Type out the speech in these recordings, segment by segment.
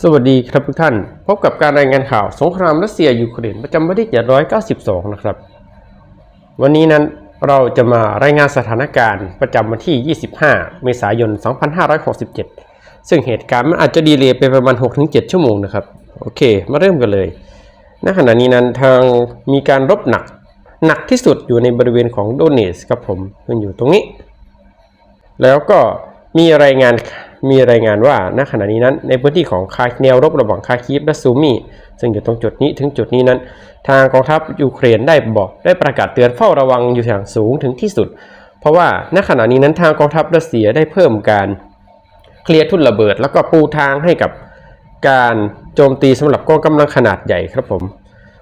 สวัสดีครับทุกท่าน พบกับการรายงานข่าวสงครามรัสเซียยูเครนประจำวันที่792 นะครับ วันนี้นั้นเราจะมารายงานสถานการณ์ประจำวันที่ 25 เมษายน 2567 ซึ่งเหตุการณ์มันอาจจะดีเลย์ไปประมาณ 6-7 ชั่วโมงนะครับ โอเค มาเริ่มกันเลย ณ ขณะนี้นั้นทางมีการรบหนัก หนักที่สุดอยู่ในบริเวณของโดเนสครับผมมันอยู่ตรงนี้ แล้วก็มีรายงาน มีรายงานว่าณขณะนี้นั้น ในพื้นที่ของคาแนวรบระหว่างคาคีฟและซูมีซึ่งอยู่ตรงจุดนี้ถึงจุดนี้นั้น ทางกองทัพยูเครนได้บอกได้ประกาศเตือนเฝ้าระวังอยู่อย่างสูงถึงที่สุด เพราะว่าณขณะนี้นั้นทางกองทัพรัสเซียได้เพิ่มการเคลียร์ทุ่นระเบิด แล้วก็ปูทางให้กับการโจมตีสำหรับกองกำลังขนาดใหญ่ครับผม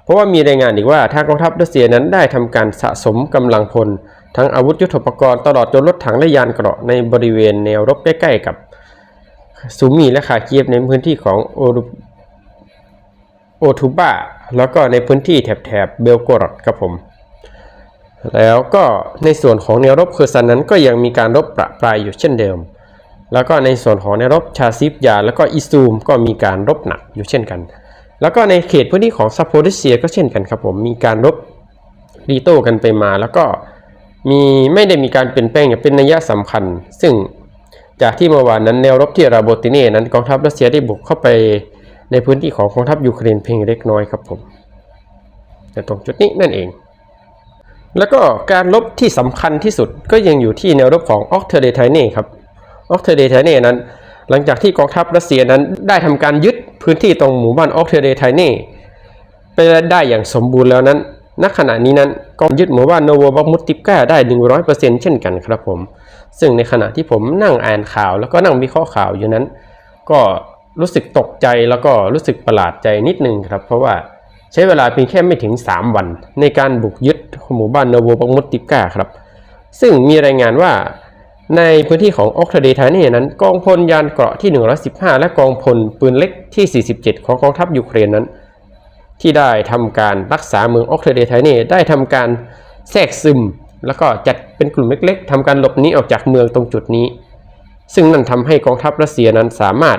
เพราะว่ามีรายงานอีกว่าทางกองทัพรัสเซียนั้นได้ทำการสะสมกำลังพล ทั้งอาวุธยุทโธปกรณ์ตลอดจนรถถังและยานเกราะในบริเวณแนวรบใกล้ ๆ กับ ซูมีและคาเคียฟในพื้นที่ของโอรุโอทูบาแล้วก็ในพื้นที่แถบๆเบลโกรดครับผม แล้วก็ในส่วนของแนวรบเคอร์ซันนั้นก็ยังมีการรบประปรายอยู่เช่นเดิม แล้วก็ในส่วนของแนวรบชาซิฟยา แล้วก็อิซูมก็มีการรบหนักอยู่เช่นกัน แล้วก็ในเขตพื้นที่ของซัปโพริเซียก็เช่นกันครับผมมีการรบรีโต้กันไปมา แล้วก็มีไม่ได้มีการเปลี่ยนแปลงอย่างเป็นนัยสำคัญ ซึ่ง จากที่เมื่อวานนั้นแนวรบที่ราโบติเน่นั้นกองทัพรัสเซียได้บุกเข้าไปในพื้นที่ของกองทัพยูเครนเพียงเล็กน้อยครับผมแต่ตรงจุดนี้นั่นเอง แล้วก็การรบที่สำคัญที่สุดก็ยังอยู่ที่แนวรบของออกเทเดไทเน่ครับออกเทเดไทเน่นั้น หลังจากที่กองทัพรัสเซียนั้นได้ทำการยึดพื้นที่ตรงหมู่บ้านออกเทเดไทเน่ไปได้อย่างสมบูรณ์แล้วนั้นณขณะนี้นั้นก็ยึดหมู่บ้านโนโวบักมุตติก้าได้ 100%เช่นกันครับผม ซึ่งในขณะที่ผมนั่งอ่านข่าว แล้วก็นั่งวิเคราะห์ข่าวอยู่นั้น ก็รู้สึกตกใจแล้วก็รู้สึกประหลาดใจนิดนึงครับ เพราะว่าใช้เวลาเพียงแค่ไม่ถึง 3 วัน ในการบุกยึดหมู่บ้านโนโวบักมุตติก้าครับ ซึ่งมีรายงานว่าในพื้นที่ของออกเทเดทาน่นั้น กองพลยานเกราะที่ 115 และกองพลปืนเล็กที่ 47 ของกองทัพยูเครนนั้น ที่ได้ทำการรักษาเมืองออกเทเดทาน่ได้ทำการแทรกซึม แล้วก็จัด เป็นกลุ่มเล็กๆทำการหลบหนีออกจากเมืองตรงจุดนี้ ซึ่งนั่นทำให้กองทัพรัสเซียนั้นสามารถ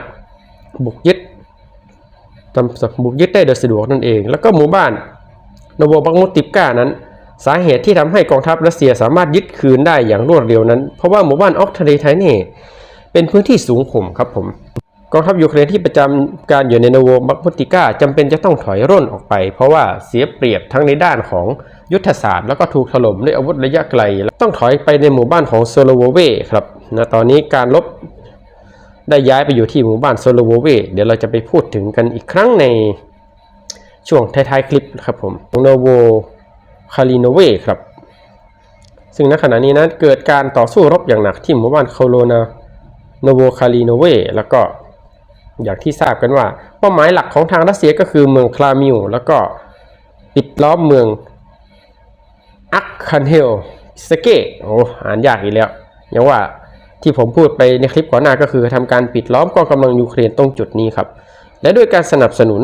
บุกยึดทำบุกยึดได้โดยสะดวกนั่นเอง แล้วก็หมู่บ้านโนโวบักมุติฟกานั้น สาเหตุที่ทำให้กองทัพรัสเซียสามารถยึดคืนได้อย่างรวดเร็วนั้น เพราะว่าหมู่บ้านออกเทเดไทเน่เป็นพื้นที่สูงข่มครับผม กองทัพยูเครนที่ประจำการอยู่ในโนโวบักมุติก้าจำเป็นจะต้องถอยร่นออกไป เพราะว่าเสียเปรียบทั้งในด้านของยุทธศาสตร์ แล้วก็ถูกถล่มด้วยอาวุธระยะไกลและต้องถอยไปในหมู่บ้านของโซโลโวเวครับนะตอนนี้การลบได้ย้ายไปอยู่ที่หมู่บ้านโซโลโวเวเดี๋ยวเราจะไปพูดถึงกันอีกครั้งในช่วงท้ายๆคลิปครับผมโนโวคาลิโนเวครับ ซึ่งณขณะนี้นะเกิดการต่อสู้รบอย่างหนักที่หมู่บ้านโคโลนาโนโวคาลิโนเวแล้วก็ อย่างที่ทราบกันว่า เป้าหมายหลักของทางรัสเซียก็คือเมืองคลามิวแล้วก็ปิดล้อมเมืองอักคันเฮลสเกโอ้อ่านยากอีกแล้วอย่างว่าที่ผมพูดไปในคลิปก่อนหน้าก็คือทำการปิดล้อมกองกำลังยูเครนตรงจุดนี้ครับ และด้วยการสนับสนุน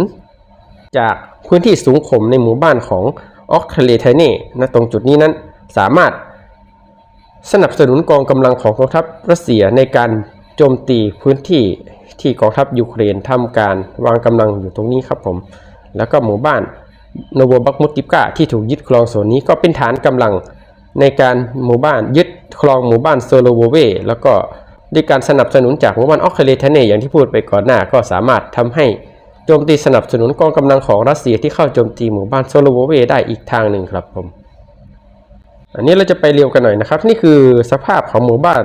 จากพื้นที่สูงข่มในหมู่บ้านของออกทะเลไทเน่นะตรงจุดนี้นั้นสามารถสนับสนุนกองกำลังของกองทัพรัสเซียในการโจมตีพื้นที่ ที่กองทัพยูเครนทำการวางกำลังอยู่ตรงนี้ครับผม แล้วก็หมู่บ้านโนโวบักมุติกาที่ถูกยึดครองส่วนนี้ก็เป็นฐานกำลังในการหมู่บ้านยึดครองหมู่บ้านโซโลโวเวแล้วก็ด้วยการสนับสนุนจากหมู่บ้านออกเคเลเทเนอย่างที่พูดไปก่อนหน้าก็สามารถทำให้โจมตีสนับสนุนกองกำลังของรัสเซียที่เข้าโจมตีหมู่บ้านโซโลโวเวได้อีกทางหนึ่งครับผม อันนี้เราจะไปเร็วกันหน่อยนะครับ นี่คือสภาพของหมู่บ้าน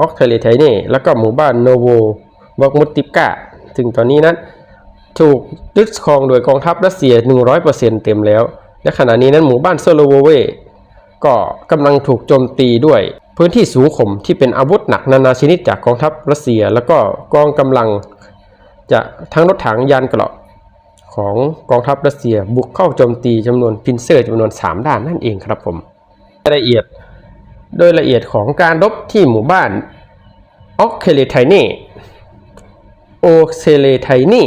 ออกเทเลทเน่แล้วก็หมู่บ้านโนโว บอกมุติกาถึงตอนนี้นั้น ถูกยึดครองโดยกองทัพรัสเซีย 100%เต็มแล้ว และขณะนี้นั้นหมู่บ้านโซโลโวเวก็กำลังถูกโจมตีด้วยพื้นที่สูงข่มที่เป็นอาวุธหนักนานาชนิดจากกองทัพรัสเซีย แล้วก็กองกำลังจะทั้งรถถังยานเกราะของกองทัพรัสเซียบุกเข้าโจมตีจำนวนพินเซอร์จำนวน 3 ด้านนั่นเองครับผมรายละเอียด โดยละเอียดของการรบที่หมู่บ้านออกเคเลไทเน่ โอเซเลไทเน่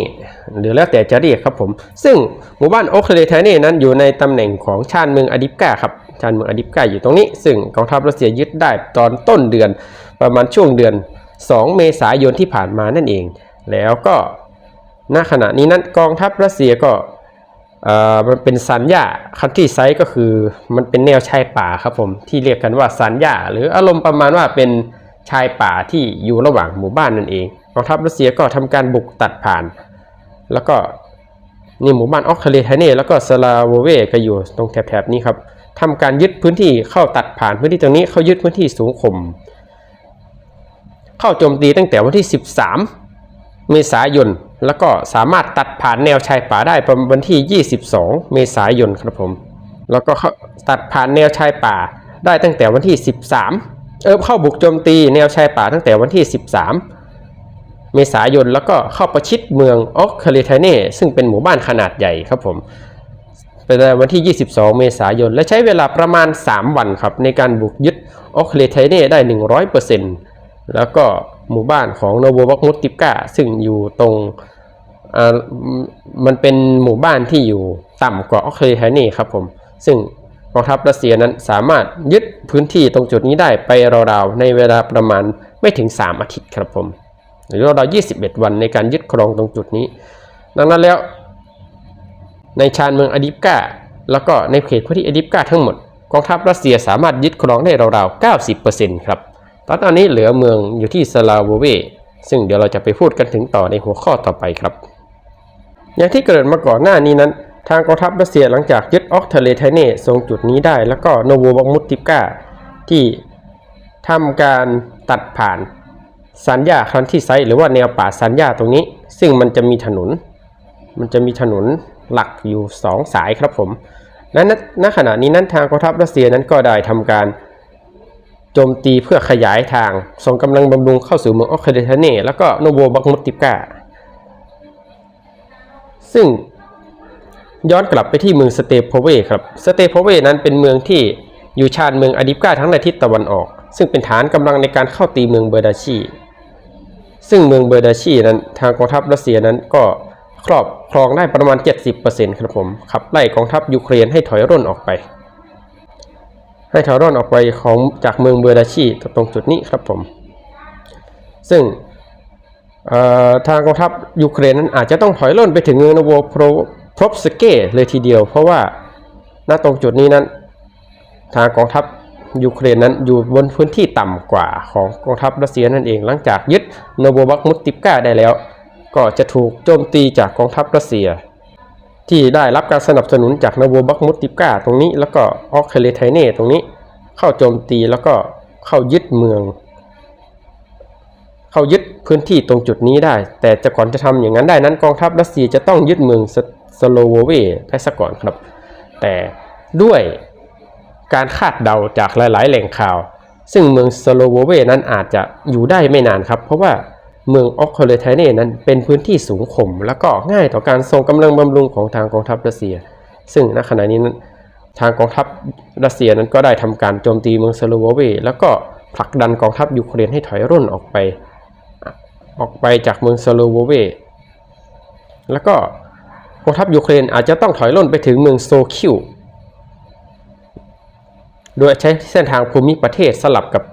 หรือแล้วแต่จะเรียกครับผม ซึ่งหมู่บ้านโอเคเลไทเน่นั้นอยู่ในตำแหน่งของชานเมืองอดิปกาครับชานเมืองอดิปกาอยู่ตรงนี้ ซึ่งกองทัพรัสเซียยึดได้ตอนต้นเดือนประมาณช่วงเดือน 2 เมษายนที่ผ่านมานั่นเอง แล้วก็ณขณะนี้นั้นกองทัพรัสเซียก็เอ่อมันเป็นสัญญาคันที่ไซก็คือมันเป็นแนวชายป่าครับผมที่เรียกกันว่าสัญญาหรืออารมณ์ประมาณว่าเป็นชายป่าที่อยู่ระหว่างหมู่บ้านนั่นเอง องทัพรัสเซียก็ทำการบุกตัดผ่าน แล้วก็นี่หมู่บ้านออกคเลไทเน่แล้วก็สลาโวเวก็อยู่ตรงแถบๆนี้ครับทำการยึดพื้นที่เข้าตัดผ่านพื้นที่ตรงนี้เขายึดพื้นที่สูงข่มเข้าโจมตีตั้งแต่วันที่ 13 เมษายน แล้วก็สามารถตัดผ่านแนวชายป่าได้ประมาณวันที่ 22 เมษายนครับผม แล้วก็เขาตัดผ่านแนวชายป่าได้ตั้งแต่วันที่ 13 เออเข้าบุกโจมตีแนวชายป่าตั้งแต่วันที่ 13 เมษายนแล้วก็เข้าประชิดเมืองออกคาเลไทเน่ซึ่งเป็นหมู่บ้านขนาดใหญ่ครับผมเป็นวันที่ 22 เมษายน และใช้เวลาประมาณ 3 วันครับ ในการบุกยึดออกคเลไทเน่ได้ 100%แล้วก็หมู่บ้านของโนโวบักมุติกาซึ่งอยู่ตรงมันเป็นหมู่บ้านที่อยู่ต่ำกว่าออกคเลไทเน่ครับผม ซึ่งกองทัพรัสเซียนั้นสามารถยึดพื้นที่ตรงจุดนี้ได้ไปราวๆในเวลาประมาณไม่ถึง 3 อาทิตย์ครับผม หรือราวๆ21 วันในการยึดครองตรงจุดนี้ ดังนั้นแล้ว ในชานเมืองอดิฟกาแล้วก็ในเขตพื้นที่อดิฟกาทั้งหมดกองทัพรัสเซียสามารถยึดครองได้ราวๆ 90%ครับ ตอนนี้เหลือเมืองอยู่ที่สลาโวเว ซึ่งเดี๋ยวเราจะไปพูดกันถึงต่อในหัวข้อต่อไปครับ อย่างที่เกิดมาก่อนหน้านี้นั้น ทางกองทัพรัสเซียหลังจากยึดออกทะเลไทเน่ทรงจุดนี้ได้ แล้วก็โนโวบักมุตติกาที่ทำการตัดผ่าน สัญญาครันที่ไซหรือว่าแนวป่าสัญญาตรงนี้ ซึ่งมันจะมีถนน มันจะมีถนนหลักอยู่ 2 สายครับผมและณขณะนี้นั้นทางกองทัพรัสเซียนั้นก็ได้ทำการโจมตีเพื่อขยายทางส่งกำลังบำรุงเข้าสู่เมืองออกคเดทเน่แล้วก็โนโวบักมุติกาซึ่งย้อนกลับไปที่เมืองสเตโพเวครับสเตโพเวนั้นเป็นเมืองที่อยู่ชานเมืองอดิฟกาทั้งในทิศตะวันออก ซึ่งเป็นฐานกำลังในการเข้าตีเมืองเบอร์ดาชี ซึ่งเมืองเบอร์ดาชีนั้นทางกองทัพรัสเซียนั้นก็ครอบครองได้ประมาณ 70%ครับผมขับไล่กองทัพยูเครนให้ถอยร่นออกไป ให้ถอยร่นออกไปของจากเมืองเบอร์ดาชีตรงจุดนี้ครับผม ซึ่งทางกองทัพยูเครนนั้นอาจจะต้องถอยร่นไปถึงเมืองโนโวโพรพรบสเกเลยทีเดียว เพราะว่าณตรงจุดนี้นั้น ทางกองทัพ ยูเครนนั้นอยู่บนพื้นที่ต่ำกว่าของกองทัพรัสเซียนั่นเองหลังจากยึดโนโวบักมุตติกาได้แล้ว ก็จะถูกโจมตีจากกองทัพรัสเซีย ที่ได้รับการสนับสนุนจากโนโวบักมุตติกาตรงนี้ แล้วก็ออกเคเลไทเน่ตรงนี้เข้าโจมตีแล้วก็เข้ายึดเมือง เข้ายึดพื้นที่ตรงจุดนี้ได้ แต่จะก่อนจะทำอย่างนั้นได้นั้นกองทัพรัสเซียจะต้องยึดเมืองสสโลโวเวได้ซะก่อนครับ แต่ด้วย การคาดเดาจากหลาย ๆ แหล่งข่าว ซึ่งเมืองสโลโวเวนั้นอาจจะอยู่ได้ไม่นานครับ เพราะว่าเมืองออกคเลไทเน่นั้นเป็นพื้นที่สูงข่มแล้วก็ง่ายต่อการส่งกำลังบำรุงของทางกองทัพรัสเซีย ซึ่งณขณะนี้นั้นทางกองทัพรัสเซียนั้นก็ได้ทำการโจมตีเมืองสโลโวเวแล้วก็ผลักดันกองทัพยูเครนให้ถอยร่นออกไป ออกไปจากเมืองสโลโวเวแล้วก็กองทัพยูเครนอาจจะต้องถอยร่นไปถึงเมืองโซคิว โดยใช้เส้นทางภูมิประเทศสลับกับ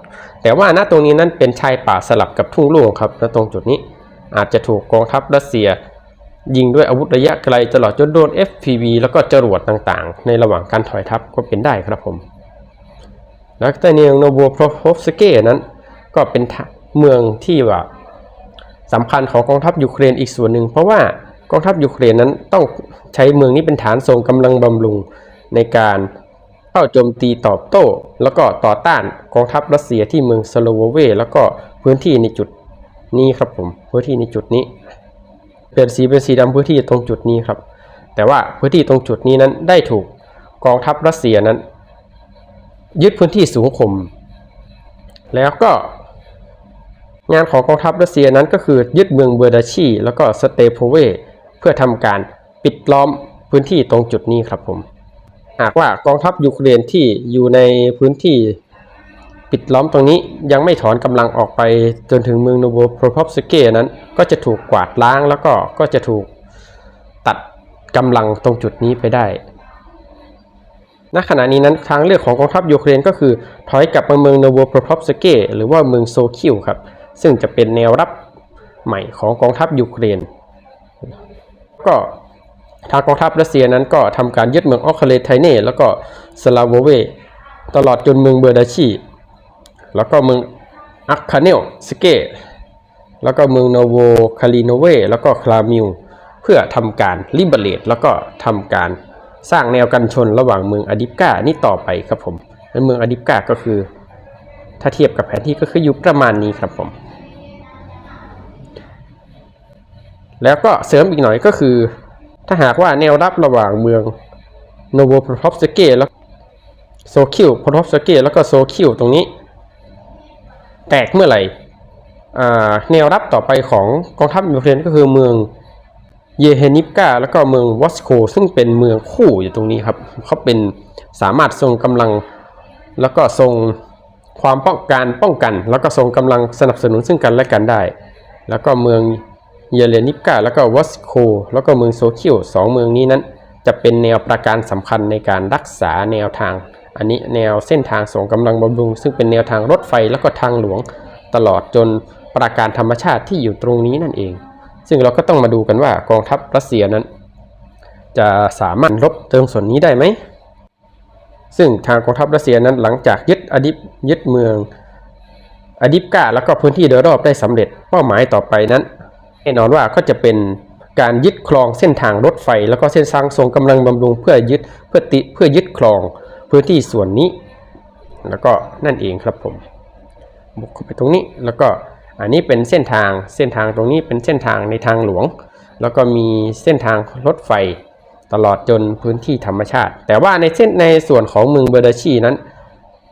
แต่ว่าณตรงนี้นั้นเป็นชายป่าสลับกับทุ่งโล่งครับณตรงจุดนี้อาจจะถูกกองทัพรัสเซีย ยิงด้วยอาวุธระยะไกลตลอดจนโดน FPV แล้วก็จรวดต่างๆ ในระหว่างการถอยทัพก็เป็นได้ครับผมแล้วแต่เนียงโนโวโพรโฟสเกนั้น ก็เป็นเมืองที่ว่าสำคัญของกองทัพยูเครนอีกส่วนหนึ่ง เพราะว่ากองทัพยูเครนนั้นต้องใช้เมืองนี้เป็นฐานส่งกำลังบำรุงในการ เข้าโจมตีตอบโต้ แล้วก็ต่อต้านกองทัพรัสเซียที่เมืองสโลโวเวแล้วก็พื้นที่ในจุดนี้ครับผมพื้นที่ในจุดนี้ เปลี่ยนสีเป็นสีดำพื้นที่ตรงจุดนี้ครับ แต่ว่าพื้นที่ตรงจุดนี้นั้นได้ถูกกองทัพรัสเซียนั้น ยึดพื้นที่สูงข่มแล้วก็งานของกองทัพรัสเซียนั้นก็คือยึดเมืองเบอร์ดาชี แล้วก็สเตโพเว เพื่อทำการปิดล้อมพื้นที่ตรงจุดนี้ครับผม หากว่ากองทัพยูเครนที่อยู่ในพื้นที่ปิดล้อมตรงนี้ยังไม่ถอนกำลังออกไปจนถึงเมืองโนโวโพรพอฟสเกนั้น ก็จะถูกกวาดล้างแล้วก็ก็จะถูกตัดกำลังตรงจุดนี้ไปได้ณขณะนี้นั้นทางเลือกของกองทัพยูเครนก็คือถอยกลับมาเมืองโนโวโพรพอฟสเกหรือว่าเมืองโซคิวครับ ซึ่งจะเป็นแนวรับใหม่ของกองทัพยูเครน ก็ ทางกองทัพรัสเซียนั้นก็ทำการยึดเมืองออกคาเลไทเน่แล้วก็สลาโวเว ตลอดจนเมืองเบอร์ดาชี แล้วก็เมืองอัคคาเนลสเกแล้วก็เมืองโนโวคาลิโนเว แล้วก็คลามิว เพื่อทำการลิเบเลตแล้วก็ทำการสร้างแนวกันชนระหว่างเมืองอดิปกานี่ต่อไปครับผมและเมืองอดิปกาก็คือ ถ้าเทียบกับแผนที่ก็คืออยู่ประมาณนี้ครับผม แล้วก็เสริมอีกหน่อยก็คือ ถ้าหากว่าแนวรับระหว่างเมืองโนโวพรอฟสเกแล้วโซคิวพรอฟสเกแล้วก็โซคิวตรงนี้ แตกเมื่อไหร่แนวรับต่อไปของกองทัพยูเครนก็คือเมืองเยเฮนิฟกาแล้วก็เมืองวอสโกซึ่งเป็นเมืองคู่อยู่ตรงนี้ครับเขาเป็นสามารถทรงกำลังแล้วก็ทรงความป้องกันป้องกัน แล้วก็ทรงกำลังสนับสนุนซึ่งกันและกันได้ แล้วก็เมือง เยเลนิฟกาแล้วก็วอสโค แล้วก็เมืองโซคิวสองเมืองนี้นั้น จะเป็นแนวประการสำคัญในการรักษาแนวทาง อันนี้แนวเส้นทางส่งกำลังบำรุง ซึ่งเป็นแนวทางรถไฟแล้วก็ทางหลวงตลอดจนปราการธรรมชาติที่อยู่ตรงนี้นั่นเอง ซึ่งเราก็ต้องมาดูกันว่ากองทัพรัสเซียนั้น จะสามารถรบเตรงส่วนนี้ได้ไหม ซึ่งทางกองทัพรัสเซียนั้นหลังจากยึดอดิปยึดเมืองอดิปกาแล้วก็พื้นที่โดยรอบได้สำเร็จเป้าหมายต่อไปนั้น แน่นอนว่าก็จะเป็นการยึดครองเส้นทางรถไฟ แล้วก็เส้นทางส่งกำลังบำรุงเพื่อยึดเพื่อติเพื่อยึดครองพื้นที่ส่วนนี้ แล้วก็นั่นเองครับผมบุกเข้าไปตรงนี้แล้วก็อันนี้เป็นเส้นทางเส้นทางตรงนี้เป็นเส้นทางในทางหลวง แล้วก็มีเส้นทางรถไฟตลอดจนพื้นที่ธรรมชาติ แต่ว่าในเส้นในส่วนของเมืองเบอร์ดาชีนั้น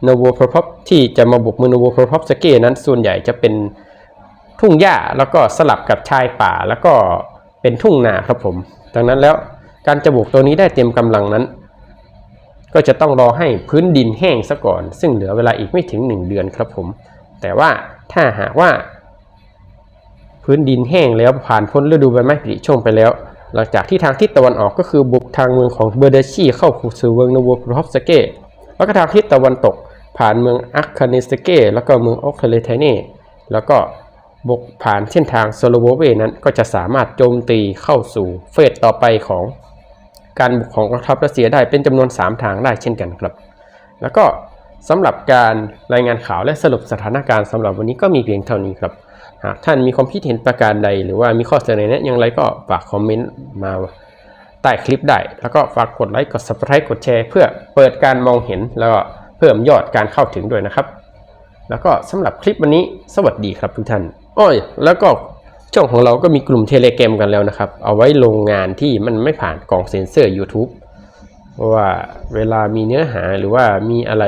โนโวโพรพอปที่จะมาบุกเมืองโนโวโพรพอปสเกนั้นส่วนใหญ่จะเป็น ทุ่งหญ้าแล้วก็สลับกับชายป่าแล้วก็เป็นทุ่งนาครับผม ดังนั้นแล้วการจะบุกตัวนี้ได้เต็มกำลังนั้น ก็จะต้องรอให้พื้นดินแห้งซะก่อน ซึ่งเหลือเวลาอีกไม่ถึง 1 เดือนครับผม แต่ว่าถ้าหากว่า พื้นดินแห้งแล้วผ่านพ้นฤดูใบไม้ผลิช่วงไปแล้ว หลังจากที่ทางทิศตะวันออกก็คือบุกทางเมืองของเบอร์เดชีเข้าสู่เมืองนโวพรอฟสเกแล้วก็ทางทิศตะวันตกผ่านเมืองอัคคาเนสเกแล้วก็เมืองออเคเลเทเนแล้วก็ บกผ่านเส้นทางโซโลโวเวนั้นก็จะสามารถโจมตีเข้าสู่เฟสต่อไปของการบุกของกองทัพรัสเซียได้เป็นจำนวน 3 ทางได้เช่นกันครับ แล้วก็สำหรับการรายงานข่าวและสรุปสถานการณ์สำหรับวันนี้ก็มีเพียงเท่านี้ครับ หากท่านมีความคิดเห็นประการใด หรือว่ามีข้อเสนอแนะอย่างไรก็ฝากคอมเมนต์มาใต้คลิปได้ แล้วก็ฝากกดไลค์กด subscribe กดแชร์ เพื่อเปิดการมองเห็นแล้วก็เพิ่มยอดการเข้าถึงด้วยนะครับ แล้วก็สำหรับคลิปวันนี้สวัสดีครับทุกท่าน อ้อยแล้วก็ช่องของเราก็มีกลุ่มเทเล a m กันแล้วนะครับ เอาไว้ลงงานที่มันไม่ผ่านกล่องเซ็นเซอร์ YouTube เพราะว่าเวลามีเนื้อหาหรือว่ามีอะไร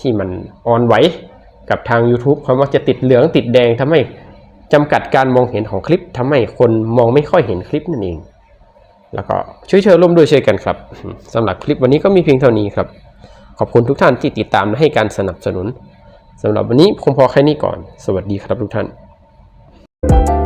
ที่มันออนไหวกับทาง YouTube เขามักจะติดเหลืองติดแดงทำให้จำกัดการมองเห็นของคลิปทำให้คนมองไม่ค่อยเห็นคลิปนั่นเอง แล้วก็ช่วยเชิญร่วมด้วยช่วยกันครับสำหรับคลิปวันนี้ก็มีเพียงเท่านี้ครับ ขอบคุณทุกท่านที่ติดตามและให้การสนับสนุนสำหรับวันนี้คงพอแค่นี้ก่อน สวัสดีครับทุกท่าน you.